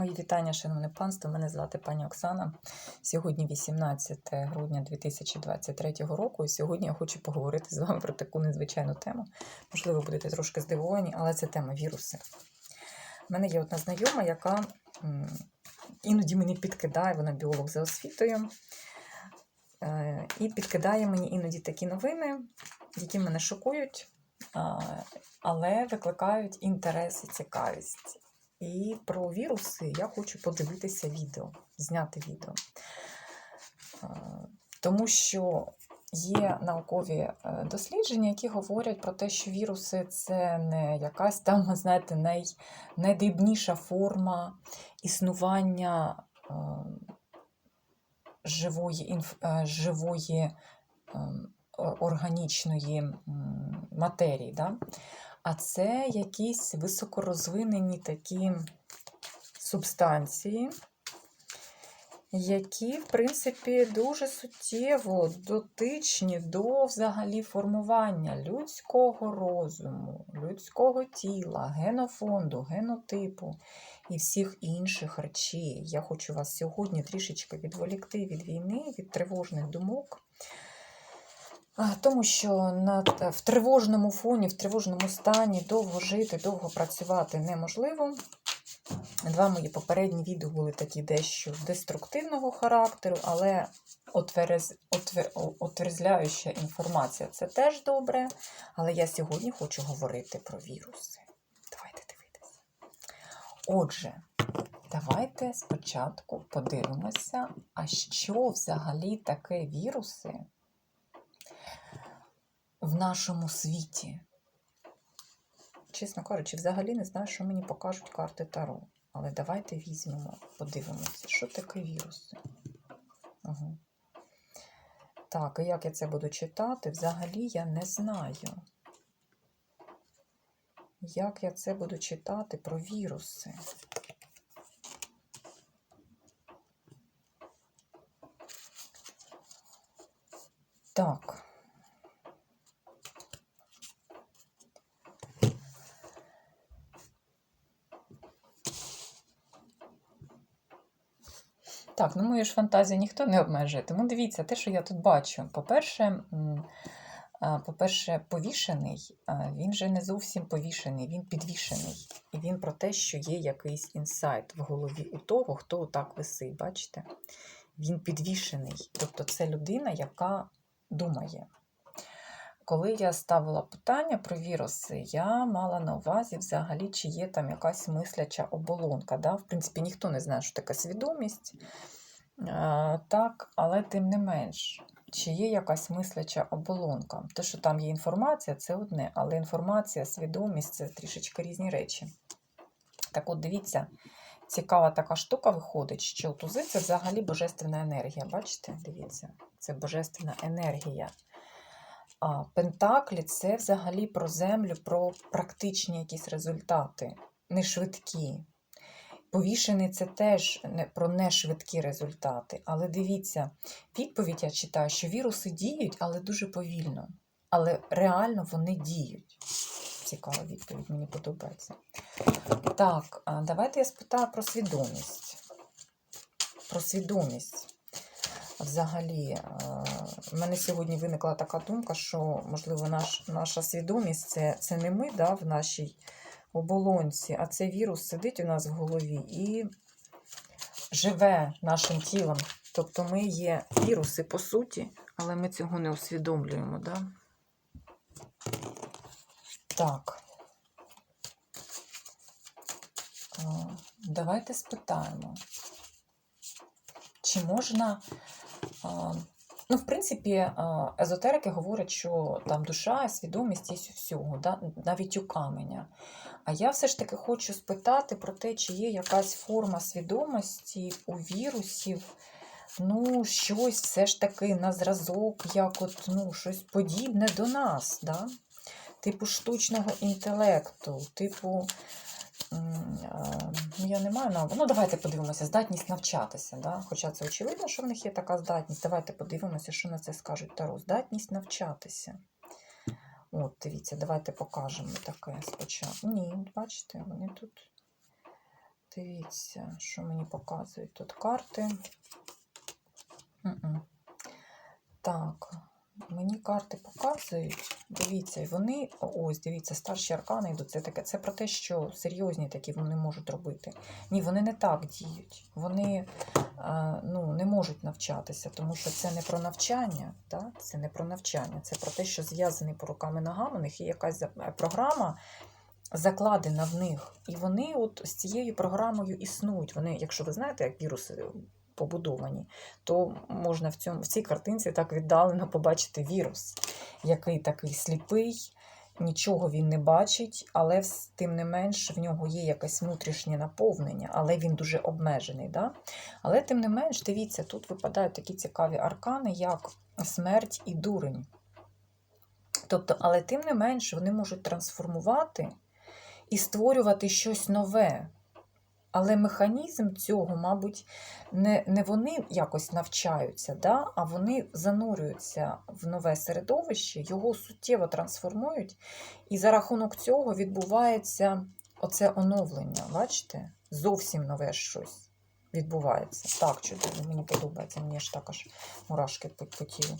Мої вітання, шановне панство. Мене звати пані Оксана. Сьогодні 18 грудня 2023 року. І сьогодні я хочу поговорити з вами про таку незвичайну тему. Можливо, будете трошки здивовані, але це тема віруси. У мене є одна знайома, яка іноді мені підкидає, вона біолог за освітою. е, І підкидає мені іноді такі новини, які мене шокують, але викликають інтерес і цікавість. І про віруси я хочу подивитися відео, зняти відео. Е, Тому що є наукові е, дослідження, які говорять про те, що віруси це не якась там, знаєте, най, найдрібніша форма існування е, живої, інф, живої ем, органічної матерії. Да? А це якісь високорозвинені такі субстанції, які, в принципі, дуже суттєво дотичні до взагалі формування людського розуму, людського тіла, генофонду, генотипу і всіх інших речей. Я хочу вас сьогодні трішечки відволікти від війни, від тривожних думок. Тому що на, в тривожному фоні, в тривожному стані довго жити, довго працювати неможливо. Два мої попередні відео були такі дещо деструктивного характеру, але отверез, отвер, отверзляюча інформація це теж добре. Але я сьогодні хочу говорити про віруси. Давайте дивитися. Отже, давайте спочатку подивимося, а що взагалі таке віруси в нашому світі. Чесно кажучи, взагалі не знаю, що мені покажуть карти Таро. Але давайте візьмемо, подивимося, що таке віруси. Угу. Так, і як я це буду читати, взагалі я не знаю. Як я це буду читати про віруси? Так. Так, ну мою ж фантазію ніхто не обмежує. Тому дивіться, те, що я тут бачу. По-перше, по-перше, повішений, він же не зовсім повішений, він підвішений. І він про те, що є якийсь інсайт в голові у того, хто отак висить, бачите? Він підвішений. Тобто це людина, яка думає. Коли я ставила питання про віруси, я мала на увазі взагалі, чи є там якась мисляча оболонка. Да? В принципі, ніхто не знає, що таке свідомість. А, так, але тим не менш, чи є якась мисляча оболонка? Те, що там є інформація, це одне, але інформація, свідомість це трішечки різні речі. Так от дивіться, цікава така штука виходить, що тузи це взагалі божественна енергія. Бачите? Дивіться, це божественна енергія. А Пентаклі це взагалі про землю, про практичні якісь результати, не швидкі. Повішений це теж не про нешвидкі результати. Але дивіться, відповідь я читаю, що віруси діють, але дуже повільно. Але реально вони діють. Цікава відповідь, мені подобається. Так, давайте я спитаю про свідомість. Про свідомість. Взагалі, е, в мене сьогодні виникла така думка, що, можливо, наш, наша свідомість це, це не ми да, в нашій оболонці, а це вірус сидить у нас в голові і живе нашим тілом. Тобто ми є віруси по суті, але ми цього не усвідомлюємо. Да? Так. Е, Давайте спитаємо, чи можна. Ну, в принципі, езотерики говорять, що там душа, свідомість є всього, да? навіть у каменя. А я все ж таки хочу спитати про те, чи є якась форма свідомості у вірусів, ну, щось все ж таки на зразок, як от, ну, щось подібне до нас, да? типу штучного інтелекту, типу. я не маю на. Ну, давайте подивимося, здатність навчатися. Да? Хоча це очевидно, що в них є така здатність. Давайте подивимося, що на це скажуть Таро. Здатність навчатися. От, дивіться, давайте покажемо таке спочатку. Ні, бачите, вони тут Дивіться, що мені показують тут карти. Так, мені карти показують. Дивіться, вони, ось, дивіться, старші аркани йдуть. Це таке, це про те, що серйозні такі вони можуть робити. Ні, вони не так діють. Вони а, ну, не можуть навчатися, тому що це не про навчання, так? це не про навчання, це про те, що зв'язаний по руками ногами, у них є якась е, програма. Закладена в них, і вони от з цією програмою існують. Вони, якщо ви знаєте, як віруси побудовані, то можна в цьому в цій картинці так віддалено побачити вірус, який такий сліпий, нічого він не бачить, але тим не менш в нього є якесь внутрішнє наповнення, але він дуже обмежений. Да? Але тим не менш, дивіться, тут випадають такі цікаві аркани, як смерть і дурень. Тобто, але тим не менш, вони можуть трансформувати і створювати щось нове. Але механізм цього, мабуть, не, не вони якось навчаються, да? а вони занурюються в нове середовище, його суттєво трансформують, і за рахунок цього відбувається оце оновлення. Бачите? Зовсім нове щось відбувається. Так, чудово, мені подобається, мені ж також мурашки по, тілу.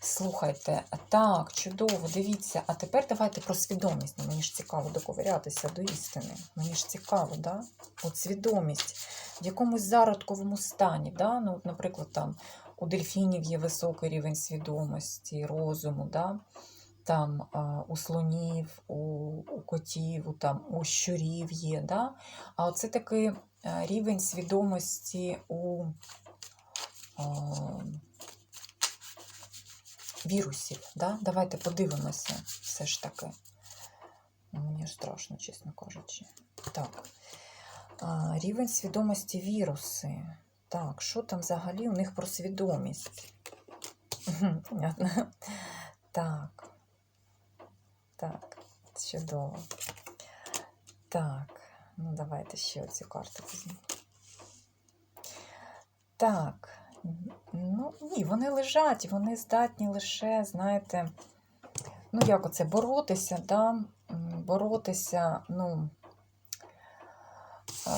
Слухайте, так, чудово, дивіться. А тепер давайте про свідомість. Ну, Мені ж цікаво доковирятися до істини. Мені ж цікаво, да? От свідомість в якомусь зародковому стані. Да? Ну, от, наприклад, там у дельфінів є високий рівень свідомості, розуму, да? там у слонів, у, у котів, у, там, у щурів є. Да? А оце такий рівень свідомості у. Вірусів. Да? Давайте подивимося все ж таки. Ну, Мені ж страшно, чесно кажучи. Так. Рівень свідомості віруси. Так, що там взагалі у них про свідомість? Так. Так, чудово. Так, ну давайте ще оцю карту візьмемо. Так. Ну, ні, вони лежать, вони здатні лише, знаєте, ну як оце, боротися, да? боротися, ну,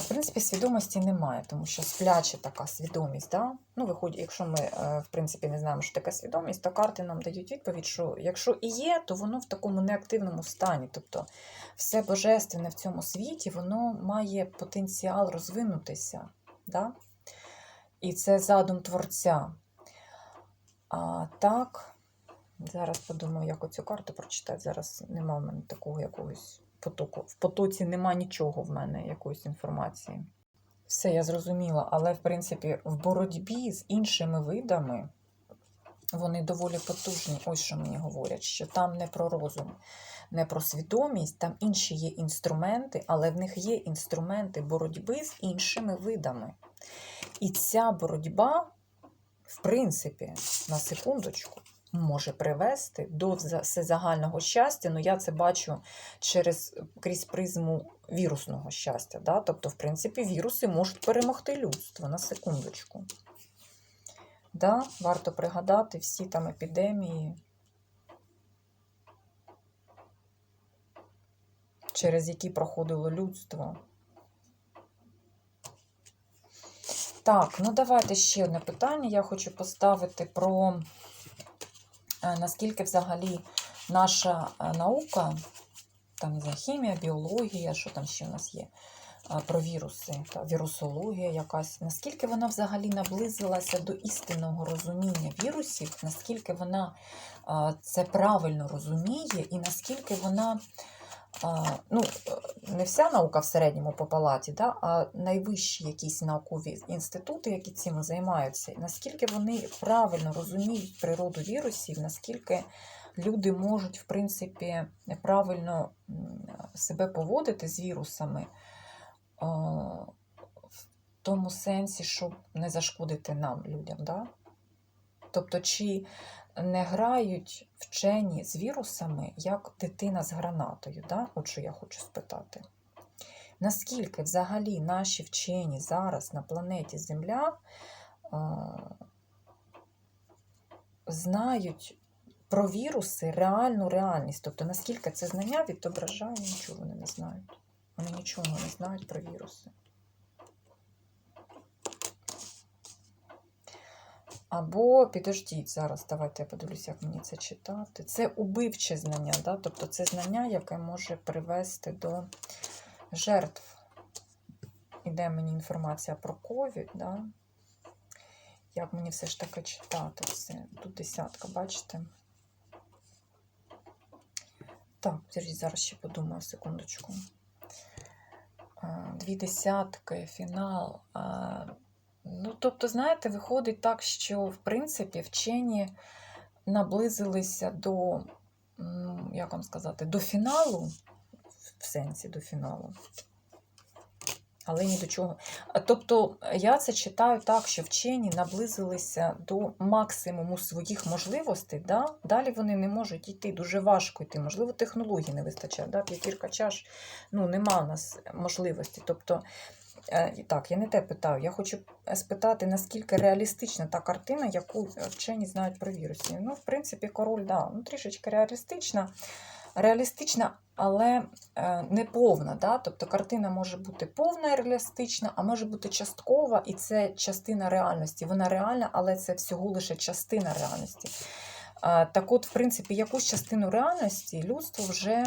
в принципі, свідомості немає, тому що спляча така свідомість. Да? Ну, виходить, якщо ми, е, в принципі, не знаємо, що таке свідомість, то карти нам дають відповідь, що якщо і є, то воно в такому неактивному стані. Тобто все божественне в цьому світі, воно має потенціал розвинутися. Да? І це задум творця. А так, зараз подумаю, як оцю карту прочитати. Зараз нема в мене такого якогось потоку. В потоці нема нічого в мене, якоїсь інформації. Все, я зрозуміла, але в принципі в боротьбі з іншими видами вони доволі потужні. Ось що мені говорять, що там не про розум, не про свідомість, там інші є інструменти, але в них є інструменти боротьби з іншими видами. І ця боротьба, в принципі, на секундочку, може привести до всезагального щастя. Ну, я це бачу через крізь призму вірусного щастя. Да? Тобто, в принципі, віруси можуть перемогти людство на секундочку. Да? Варто пригадати всі там епідемії, через які проходило людство. Так, ну давайте ще одне питання. Я хочу поставити про наскільки взагалі наша е, наука, там за хімія, біологія, що там ще у нас є, е, про віруси, та вірусологія якась, наскільки вона взагалі наблизилася до істинного розуміння вірусів, наскільки вона е, це правильно розуміє, і наскільки вона. Ну, не вся наука в середньому по палаті, да, а найвищі якісь наукові інститути, які цим займаються, наскільки вони правильно розуміють природу вірусів, наскільки люди можуть, в принципі, правильно себе поводити з вірусами, в тому сенсі, щоб не зашкодити нам, людям. Да? Тобто, чи не грають вчені з вірусами, як дитина з гранатою? Да? От що я хочу спитати. Наскільки взагалі наші вчені зараз на планеті Земля а, знають про віруси реальну реальність? Тобто, наскільки це знання відображає, нічого вони не знають. Вони нічого не знають про віруси. Або підождіть зараз, давайте я подивлюся, як мені це читати. Це убивче знання, да? тобто це знання, яке може привести до жертв. Іде мені інформація про ковід, да? як мені все ж таки читати це. Тут десятка, бачите? Так, зараз ще подумаю, секундочку. Дві десятки, фінал. Ну, тобто, знаєте, виходить так, що в принципі вчені наблизилися до, як вам сказати, до фіналу, в сенсі до фіналу. Але ні до чого. Тобто, я це читаю так, що вчені наблизилися до максимуму своїх можливостей. Да? Далі вони не можуть йти, дуже важко йти. Можливо, технологій не вистачає. Да? Чаш, ну, нема у нас можливості. Тобто, Так, я не те питаю. Я хочу спитати, наскільки реалістична та картина, яку вчені знають про віруси. Ну, в принципі, король, да, ну, трішечки реалістична, реалістична, але е, не повна. Да? Тобто картина може бути повна і реалістична, а може бути часткова, і це частина реальності. Вона реальна, але це всього лише частина реальності. Е, Так от, в принципі, якусь частину реальності людство вже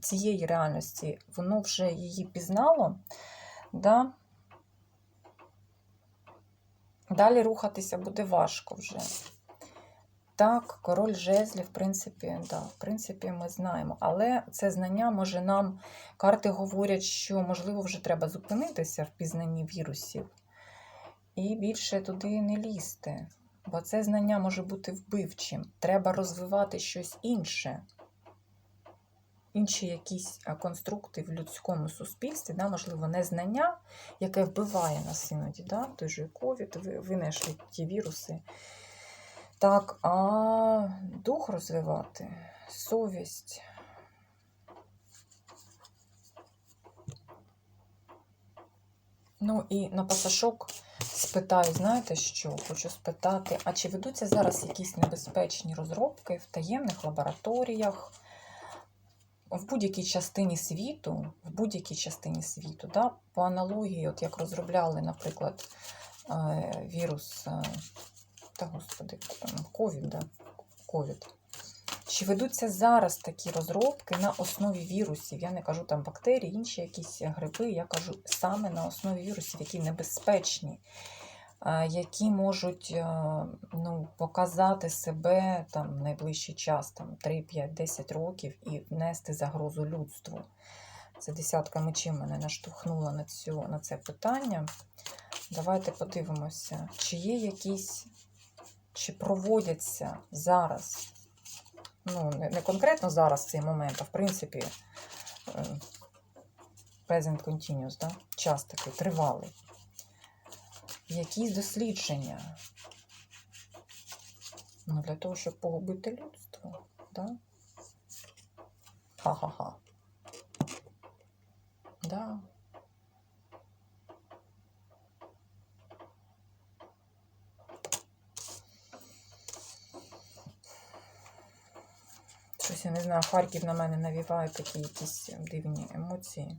цієї реальності, воно вже її пізнало. Да? Далі рухатися буде важко вже. Так, король жезлів, в принципі, да, в принципі, ми знаємо. Але це знання може нам, карти говорять, що, можливо, вже треба зупинитися в пізнанні вірусів і більше туди не лізти. Бо це знання може бути вбивчим. Треба розвивати щось інше інші якісь конструкти в людському суспільстві, да, можливо, не знання, яке вбиває нас іноді, да, той же ковід, винайшли ті віруси. Так, а дух розвивати, совість. Ну і на пасашок спитаю, знаєте що? Хочу спитати, а чи ведуться зараз якісь небезпечні розробки в таємних лабораторіях? В будь-якій частині світу, в будь-якій частині світу, да, по аналогії, от як розробляли, наприклад, е, вірус е, та господи, ковід, да, ковід. Чи ведуться зараз такі розробки на основі вірусів? Я не кажу там бактерії, інші якісь гриби, я кажу саме на основі вірусів, які небезпечні які можуть е, ну, показати себе там найближчий час, там 3, 5, 10 років і внести загрозу людству. Це десятка мечів мене наштовхнула на, цю, на це питання. Давайте подивимося, чи є якісь, чи проводяться зараз, ну, не, конкретно зараз в цей момент, а в принципі, е, present continuous, да? час такий тривалий якісь дослідження. Ну, Для того, щоб погубити людство. Да? Ха-ха-ха. Да. Щось я не знаю, Харків на мене навіває такі якісь дивні емоції.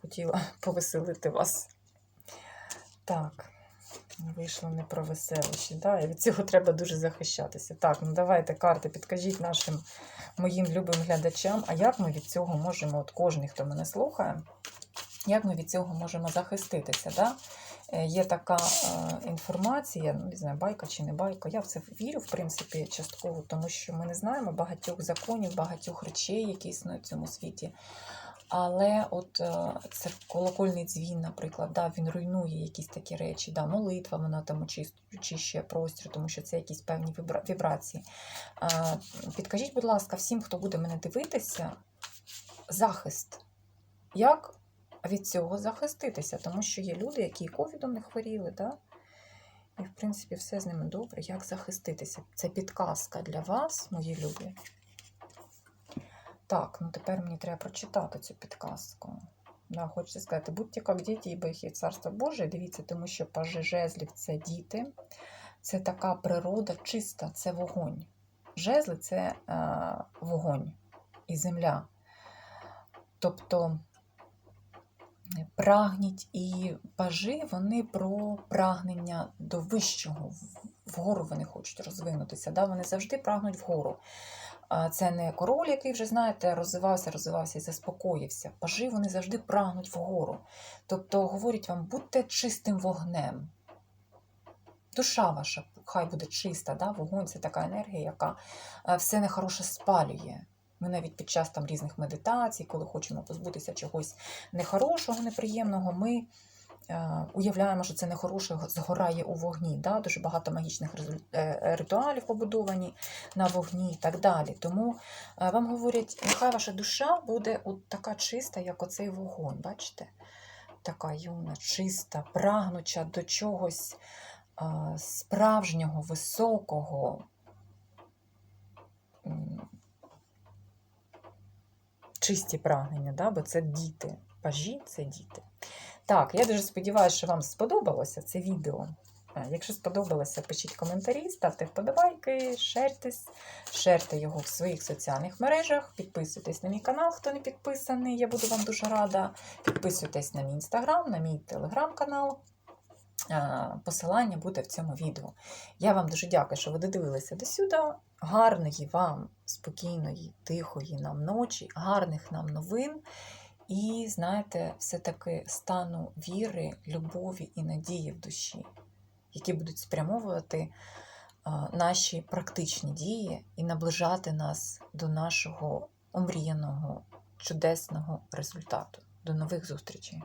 Хотіла повеселити вас. Так, вийшло не про веселощі. Да? І від цього треба дуже захищатися. Так, ну давайте карти, підкажіть нашим моїм любим глядачам, а як ми від цього можемо, от кожен, хто мене слухає, як ми від цього можемо захиститися? Да? Е, є така е, інформація, ну, не знаю, байка чи не байка. Я в це вірю, в принципі, частково, тому що ми не знаємо багатьох законів, багатьох речей, які існують в цьому світі. Але от е, це колокольний дзвін, наприклад, да, він руйнує якісь такі речі, да, молитва, вона там очищує простір, тому що це якісь певні вібрації. Підкажіть, будь ласка, всім, хто буде мене дивитися, захист. Як від цього захиститися? Тому що є люди, які ковідом не хворіли, да? і, в принципі, все з ними добре. Як захиститися? Це підказка для вас, мої любі. Так, ну тепер мені треба прочитати цю підказку. Да, Хочеться сказати, будьте як діти, ібо їх є царство Боже. Дивіться, тому що пажи жезлів це діти, це така природа чиста, це вогонь. Жезли це е, вогонь і земля. Тобто прагніть і пажи, вони про прагнення до вищого, вгору вони хочуть розвинутися. Да? Вони завжди прагнуть вгору. Це не король, який вже, знаєте, розвивався, розвивався і заспокоївся. Пажі вони завжди прагнуть вгору. Тобто говорять вам, будьте чистим вогнем. Душа ваша хай буде чиста, да? вогонь це така енергія, яка е, все нехороше спалює. Ми навіть під час там різних медитацій, коли хочемо позбутися чогось нехорошого, неприємного, ми уявляємо, що це нехороше згорає у вогні. Да? Дуже багато магічних е, ритуалів побудовані на вогні і так далі. Тому е, вам говорять, нехай ваша душа буде от така чиста, як оцей вогонь. Бачите? Така юна, чиста, прагнуча до чогось справжнього, високого. Чисті прагнення, да? бо це діти. Пажі це діти. Так, я дуже сподіваюся, що вам сподобалося це відео. Е, Якщо сподобалося, пишіть коментарі, ставте вподобайки, шертесь, шерте його в своїх соціальних мережах, підписуйтесь на мій канал, хто не підписаний, я буду вам дуже рада. Підписуйтесь на мій інстаграм, на мій телеграм-канал. Е, Посилання буде в цьому відео. Я вам дуже дякую, що ви додивилися до сюди. Гарної вам, спокійної, тихої нам ночі, гарних нам новин. І, знаєте, все-таки стану віри, любові і надії в душі, які будуть спрямовувати наші практичні дії і наближати нас до нашого омріяного, чудесного результату. До нових зустрічей!